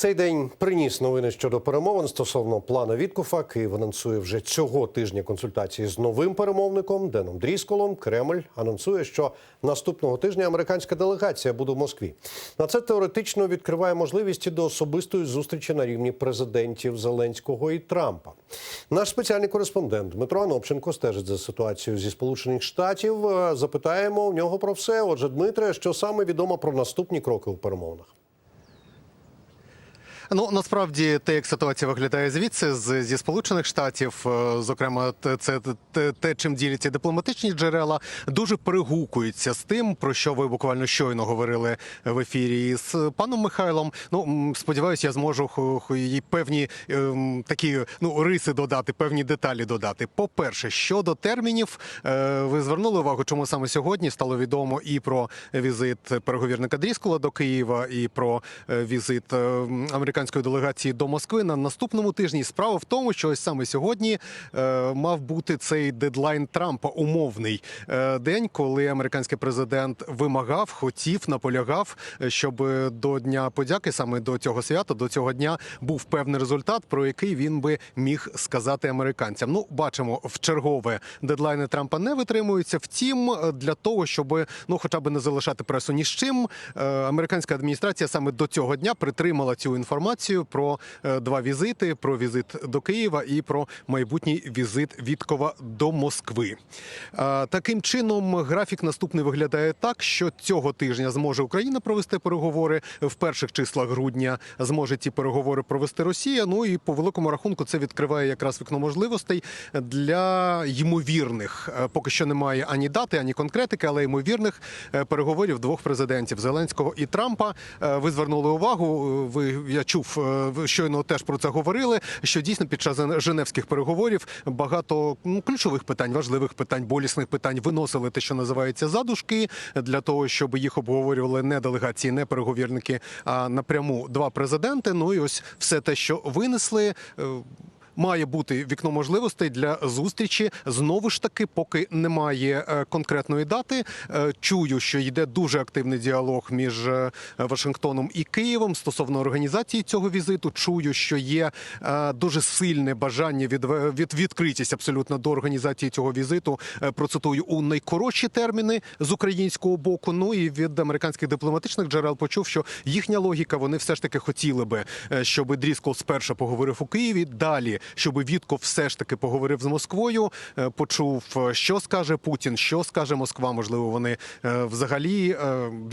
Цей день приніс новини щодо перемовин стосовно плану Віткуфа. Київ анонсує вже цього тижня консультації з новим перемовником Деном Дрісколом. Кремль анонсує, що наступного тижня американська делегація буде в Москві. На це теоретично відкриває можливість до особистої зустрічі на рівні президентів Зеленського і Трампа. Наш спеціальний кореспондент Дмитро Анопченко стежить за ситуацією зі Сполучених Штатів. Е, Запитаємо в нього про все. Отже, Дмитре, що саме відомо про наступні кроки у перемовинах? Ну насправді те, як ситуація виглядає звідси з зі сполучених штатів, е, зокрема, це те, те, чим діляться дипломатичні джерела, дуже перегукується з тим, про що ви буквально щойно говорили в ефірі з паном Михайлом. Ну сподіваюся, я зможу їй певні ем, такі ну риси додати, певні деталі додати. По перше, щодо термінів, е, ви звернули увагу, чому саме сьогодні стало відомо і про візит переговірника Дріскола до Києва, і про е, візит е, американської делегації до Москви на наступному тижні. Справа в тому, що ось саме сьогодні е, мав бути цей дедлайн Трампа умовний е, день, коли американський президент вимагав, хотів, наполягав, е, щоб до дня подяки, саме до цього свята, до цього дня був певний результат, про який він би міг сказати американцям. Ну, бачимо, в чергове дедлайни Трампа не витримуються. Втім, е, для того, щоб ну, хоча б не залишати пресу ні з чим, е, американська адміністрація саме до цього дня притримала цю інформацію про е, два візити: про візит до Києва і про майбутній візит Віткова до Москви. Е, Таким чином, графік наступний виглядає так, що цього тижня зможе Україна провести переговори в перших числах грудня. Зможе ці переговори провести Росія. Ну і по великому рахунку це відкриває якраз вікно можливостей для ймовірних. е, Поки що немає ані дати, ані конкретики, але ймовірних переговорів двох президентів Зеленського і Трампа. Ви звернули увагу. Ви я чув, е, ви щойно теж про це говорили. Що дійсно під час Женевських переговорів багато ну, ключових питань, важливих питань, болісних питань виносили те, що називається задушки, для того, щоб їх обговорювали не делегації, не переговірники, а напряму два президенти. Ну і ось все те, що винесли. Має бути вікно можливостей для зустрічі. Знову ж таки, поки немає е, конкретної дати. Е, Чую, що йде дуже активний діалог між е, Вашингтоном і Києвом стосовно організації цього візиту. Чую, що є дуже сильне бажання від, від відкритість абсолютно до організації цього візиту. Процитую у найкоротші терміни з українського боку. Ну і від американських дипломатичних джерел почув, що їхня логіка вони все ж таки хотіли би, щоб Дріскол спершу поговорив у Києві. Далі, щоб Вітков все ж таки поговорив з Москвою. е, Почув, е, що скаже Путін, що скаже Москва. Можливо, вони е, взагалі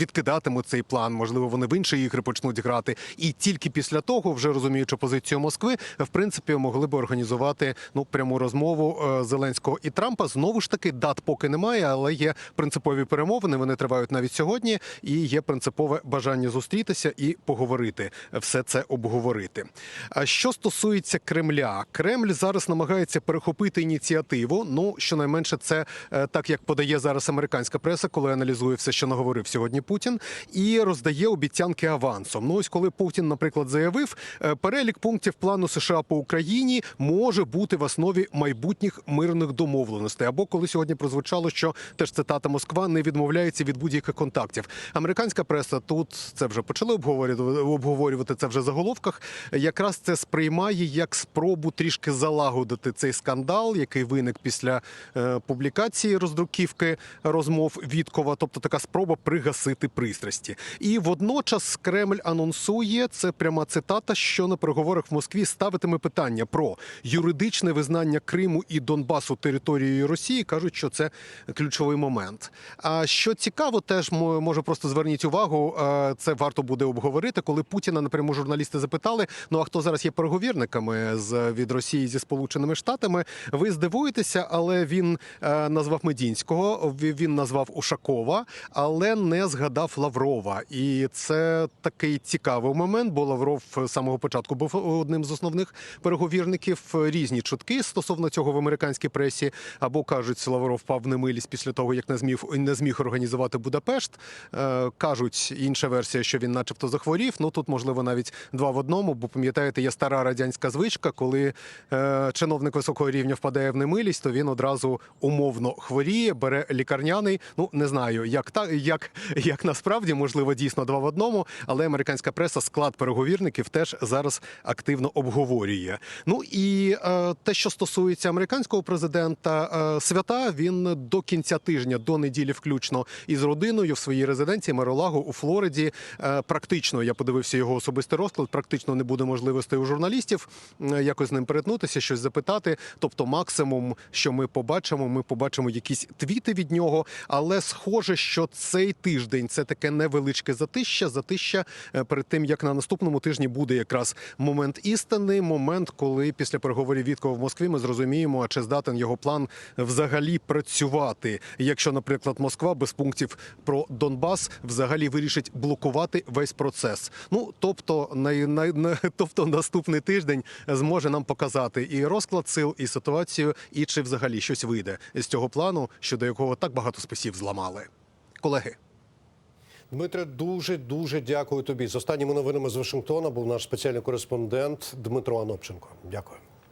відкидатимуть цей план. Можливо, вони в інші ігри почнуть грати. І тільки після того, вже розуміючи позицію Москви, в принципі, могли би організувати ну пряму розмову Зеленського і Трампа. Знову ж таки, дат поки немає, але є принципові перемовини. Вони тривають навіть сьогодні, і є принципове бажання зустрітися і поговорити, все це обговорити. А що стосується Кремля, Кремль зараз намагається перехопити ініціативу. Ну щонайменше, це е, так як подає зараз американська преса, коли аналізує все, що наговорив сьогодні Путін, і роздає обіцянки авансом. Ну ось коли Путін, наприклад, заявив, е, перелік пунктів плану США по Україні може бути в основі майбутніх мирних домовленостей. Або коли сьогодні прозвучало, що теж цитата Москва не відмовляється від будь-яких контактів. Американська преса тут це вже почали обговорювати, обговорювати це вже заголовках. Якраз це сприймає як спробу трішки залагодити цей скандал, який виник після е, публікації роздруківки розмов Віткова, тобто така спроба пригасити пристрасті. І водночас Кремль анонсує це пряма цитата, що на переговорах в Москві ставитиме питання про юридичне визнання Криму і Донбасу територією Росії. кажуть, що це ключовий момент. А що цікаво, теж мо- може просто зверніть увагу. е, Це варто буде обговорити, коли Путіна напряму журналісти запитали: ну а хто зараз є переговірниками з від Росії зі Сполученими Штатами? Ви здивуєтеся, але він е, назвав Медінського, він назвав Ушакова, але не згадав Лаврова. І це такий цікавий момент, бо Лавров з самого початку був одним з основних переговірників. Різні чутки стосовно цього в американській пресі. Або кажуть, Лавров впав в немилість після того, як не зміг не зміг організувати Будапешт. Е, кажуть, інша версія, що він, начебто, захворів. Ну тут можливо навіть два в одному, бо пам'ятаєте, є стара радянська звичка, коли е, чиновник високого рівня впадає в немилість, то він одразу умовно хворіє, бере лікарняний. Ну не знаю, як та як, як насправді можливо дійсно два в одному, але американська преса склад переговірників теж зараз активно обговорює. Ну і е, те, що стосується американського президента, е, свята він до кінця тижня, до неділі, включно із родиною в своїй резиденції Маролаго у Флориді. Е, практично я подивився його особистий розклад. Практично не буде можливостей у журналістів е, якось ним перетнутися, щось запитати. Тобто, максимум, що ми побачимо, ми побачимо якісь твіти від нього. Але схоже, що цей тиждень це таке невеличке затища. Затища е, перед тим, як на наступному тижні буде якраз момент істини, момент, коли після переговорів Віткова в Москві ми зрозуміємо, а чи здатен його план взагалі працювати, якщо, наприклад, Москва без пунктів про Донбас взагалі вирішить блокувати весь процес. Ну тобто, най, най, на- тобто наступний тиждень зможе нам показати і розклад сил, і ситуацію, і чи взагалі щось вийде з цього плану, щодо якого так багато списів зламали. Колеги. Дмитре, дуже дуже дякую тобі. З останніми новинами з Вашингтона був наш спеціальний кореспондент Дмитро Анопченко. Дякую.